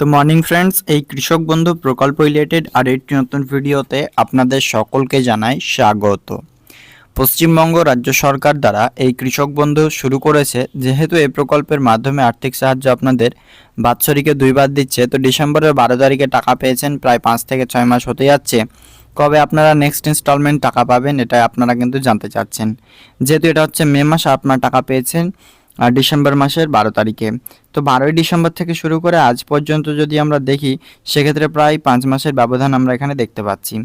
তো morning friends এই কৃষক বন্ধু প্রকল্প রিলেটেড আর একটি নতুন ভিডিওতে আপনাদের সকলকে জানাই স্বাগত। পশ্চিমবঙ্গ রাজ্য সরকার দ্বারা এই কৃষক বন্ধু শুরু করেছে। যেহেতু এই প্রকল্পের মাধ্যমে আর্থিক সাহায্য আপনাদের বাৎসরিকে দুইবার দিচ্ছে, তো ডিসেম্বরের বারো তারিখে টাকা পেয়েছেন প্রায় পাঁচ থেকে ছয় মাস হতে যাচ্ছে। কবে আপনারা নেক্সট ইনস্টলমেন্ট টাকা পাবেন এটা আপনারা কিন্তু জানতে চাচ্ছেন। যেহেতু এটা হচ্ছে মে মাসে আপনার টাকা পেয়েছেন, আর ডিসেম্বর মাসের বারো তারিখে। তো বারোই ডিসেম্বর থেকে শুরু করে আজ পর্যন্ত যদি আমরা দেখি, সেক্ষেত্রে প্রায় পাঁচ মাসের ব্যবধান আমরা এখানে দেখতে পাচ্ছি।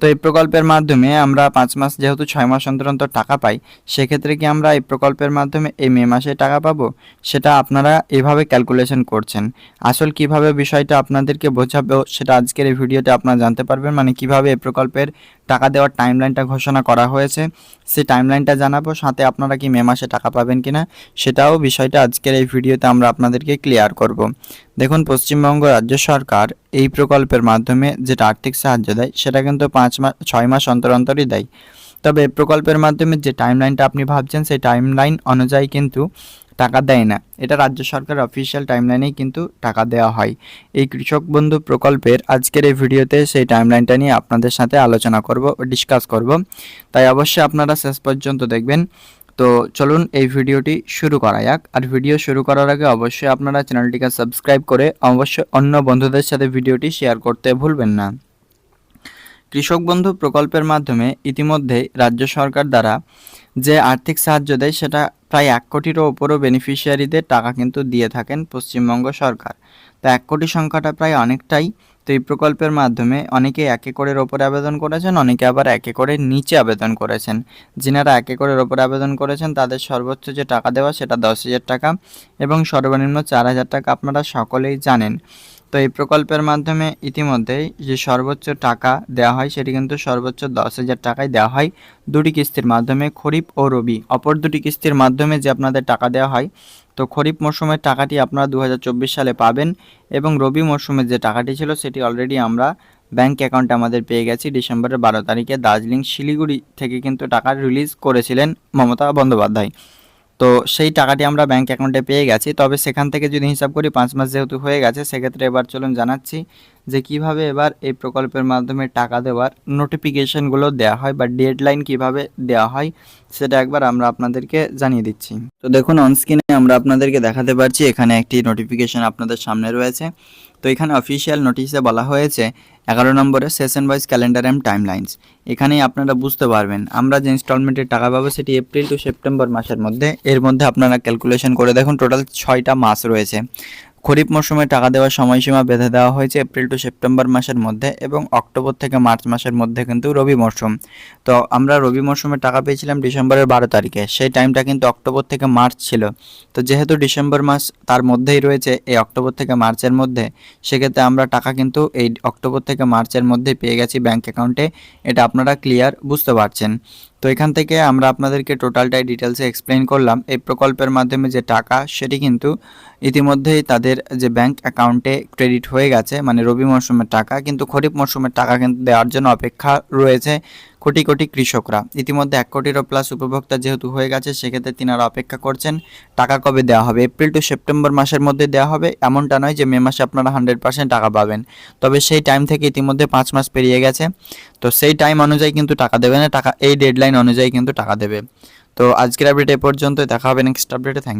তো এই প্রকল্পের মাধ্যমে আমরা পাঁচ মাস যেহেতু ছয় মাস অন্তর অন্তর টাকা পাই, সেক্ষেত্রে কি আমরা এই প্রকল্পের মাধ্যমে এই মে মাসে টাকা পাবো? সেটা আপনারা এভাবে ক্যালকুলেশন করছেন। আসল কীভাবে বিষয়টা আপনাদেরকে বোঝাবো, সেটা আজকের এই ভিডিওতে আপনারা জানতে পারবেন মানে কীভাবে এই প্রকল্পের টাকা দেওয়ার টাইমলাইনটা ঘোষণা করা হয়েছে। সেই টাইমলাইনটা জানাব, সাথে আপনারা কি মে মাসে টাকা পাবেন কিনা, সেটাও বিষয়টা আজকের এই ভিডিওতে আমরা আপনাদেরকে ক্লিয়ার করব। দেখুন, পশ্চিমবঙ্গ রাজ্য সরকার এই প্রকল্পের মাধ্যমে যেটা আর্থিক সাহায্য দেয়, সেটা কিন্তু পাঁচ মাস ছয় মাস অন্তর অন্তরই দেয়। তবে প্রকল্পের মাধ্যমে যে টাইমলাইনটা আপনি ভাবছেন, সেই টাইমলাইন অনুযায়ী কিন্তু টাকা দেয় না। এটা রাজ্য সরকার অফিসিয়াল টাইমলাইনেই কিন্তু টাকা দেওয়া হয়। এই কৃষক বন্ধু প্রকল্পের আজকের এই ভিডিওতে সেই টাইমলাইনটা নিয়ে আপনাদের সাথে আলোচনা করব ডিসকাস করব। তাই অবশ্যই আপনারা শেষ পর্যন্ত দেখবেন। তো চলুন এই ভিডিওটি শুরু করা যাক। আর ভিডিও শুরু করার আগে অবশ্যই আপনারা চ্যানেলটিকে সাবস্ক্রাইব করে অবশ্যই অন্য বন্ধুদের সাথে ভিডিওটি শেয়ার করতে ভুলবেন না। কৃষক বন্ধু প্রকল্পের মাধ্যমে ইতিমধ্যে রাজ্য সরকার দ্বারা যে আর্থিক সাহায্য দেয়, সেটা প্রায় এক কোটিরও ওপরও বেনিফিশিয়ারিদের টাকা কিন্তু দিয়ে থাকেন পশ্চিমবঙ্গ সরকার। তো এক কোটি সংখ্যাটা প্রায় অনেকটাই। তো এই প্রকল্পের মাধ্যমে অনেকে এক একরের ওপরে আবেদন করেছেন, অনেকে আবার এক একরের নিচে আবেদন করেছেন। যিনারা এক একরের ওপরে আবেদন করেছেন, তাদের সর্বোচ্চ যে টাকা দেওয়া, সেটা দশ হাজার টাকা এবং সর্বনিম্ন চার হাজার টাকা আপনারা সকলেই জানেন। তো এই প্রকল্পের মাধ্যমে ইতিমধ্যেই যে সর্বোচ্চ টাকা দেওয়া হয়, সেটি কিন্তু সর্বোচ্চ দশ হাজার টাকায় দেওয়া হয় দুটি কিস্তির মাধ্যমে। খরিফ ও রবি, অপর দুটি কিস্তির মাধ্যমে যে আপনাদের টাকা দেওয়া হয়, তো খরিফ মরশুমের টাকাটি আপনারা দু হাজার চব্বিশ সালে পাবেন এবং রবি মরশুমের যে টাকাটি ছিল, সেটি অলরেডি আমরা ব্যাংক অ্যাকাউন্টে আমাদের পেয়ে গেছি। ডিসেম্বরের বারো তারিখে দার্জিলিং শিলিগুড়ি থেকে কিন্তু টাকা রিলিজ করেছিলেন মমতা বন্দ্যোপাধ্যায়। তো সেই টাকাটি আমরা ব্যাঙ্ক অ্যাকাউন্টে পেয়ে গেছি। তবে সেখান থেকে যদি হিসাব করি, পাঁচ মাস যেহেতু হয়ে গেছে, সেক্ষেত্রে এবার চলুন জানাচ্ছি যে কীভাবে এবার এই প্রকল্পের মাধ্যমে টাকা দেওয়ার নোটিফিকেশনগুলো দেওয়া হয় বা ডেডলাইন কীভাবে দেওয়া হয়, সেটা একবার আমরা আপনাদেরকে জানিয়ে দিচ্ছি। তো দেখুন অনস্ক্রিনে আমরা আপনাদেরকে দেখাতে পারছি, এখানে একটি নোটিফিকেশন আপনাদের সামনে রয়েছে। তো এখানে অফিসিয়াল নোটিশে বলা হয়েছে, এগারো নম্বরে session wise calendar and timelines এখানেই আপনারা বুঝতে পারবেন, আমরা যে ইনস্টলমেন্টের টাকা পাবো সেটি এপ্রিল টু সেপ্টেম্বর মাসের মধ্যে। এর মধ্যে আপনারা ক্যালকুলেশন করে দেখুন টোটাল ছয়টা মাস রয়েছে। খরিফ মৌসুমে টাকা দেওয়ার সময়সীমা বেঁধে দেওয়া হয়েছে এপ্রিল টু সেপ্টেম্বর মাসের মধ্যে এবং অক্টোবর থেকে মার্চ মাসের মধ্যে কিন্তু রবি মরশুম। তো আমরা রবি মরশুমে টাকা পেয়েছিলাম ডিসেম্বরের বারো তারিখে, সেই টাইমটা কিন্তু অক্টোবর থেকে মার্চ ছিল। তো যেহেতু ডিসেম্বর মাস তার মধ্যেই রয়েছে, এই অক্টোবর থেকে মার্চের মধ্যে, সেক্ষেত্রে আমরা টাকা কিন্তু এই অক্টোবর থেকে মার্চের মধ্যেই পেয়ে গেছি ব্যাঙ্ক অ্যাকাউন্টে। এটা আপনারা ক্লিয়ার বুঝতে পারছেন। তো এখান থেকে আমরা আপনাদেরকে টোটালটাই ডিটেলসে এক্সপ্লেন করলাম। এই প্রকল্পের মাধ্যমে যে টাকা, সেটি কিন্তু ইতিমধ্যেই তাদের যে ব্যাংক অ্যাকাউন্টে ক্রেডিট হয়ে গেছে মানে রবি মরশুমের টাকা। কিন্তু খরিফ মরশুমের টাকা কিন্তু দেওয়ার জন্য অপেক্ষা রয়েছে। কোটি কোটি কৃষকরা। ইতিমধ্যে এক কোটিরও প্লাস উপভোক্তা যেহেতু হয়ে গেছে, সেক্ষেত্রে তিনারা অপেক্ষা করছেন টাকা কবে দেওয়া হবে। এপ্রিল টু সেপ্টেম্বর মাসের মধ্যে দেওয়া হবে, এমনটা নয় যে মে মাসে আপনারা হান্ড্রেড পার্সেন্ট টাকা পাবেন। তবে সেই টাইম থেকে ইতিমধ্যে পাঁচ মাস পেরিয়ে গেছে। তো সেই টাইম অনুযায়ী কিন্তু টাকা দেবে না, টাকা, এই ডেডলাইন অনুযায়ী কিন্তু টাকা দেবে। তো আজকের আপডেট এ পর্যন্ত দেখা হবে নেক্সট আপডেটে থ্যাংক ইউ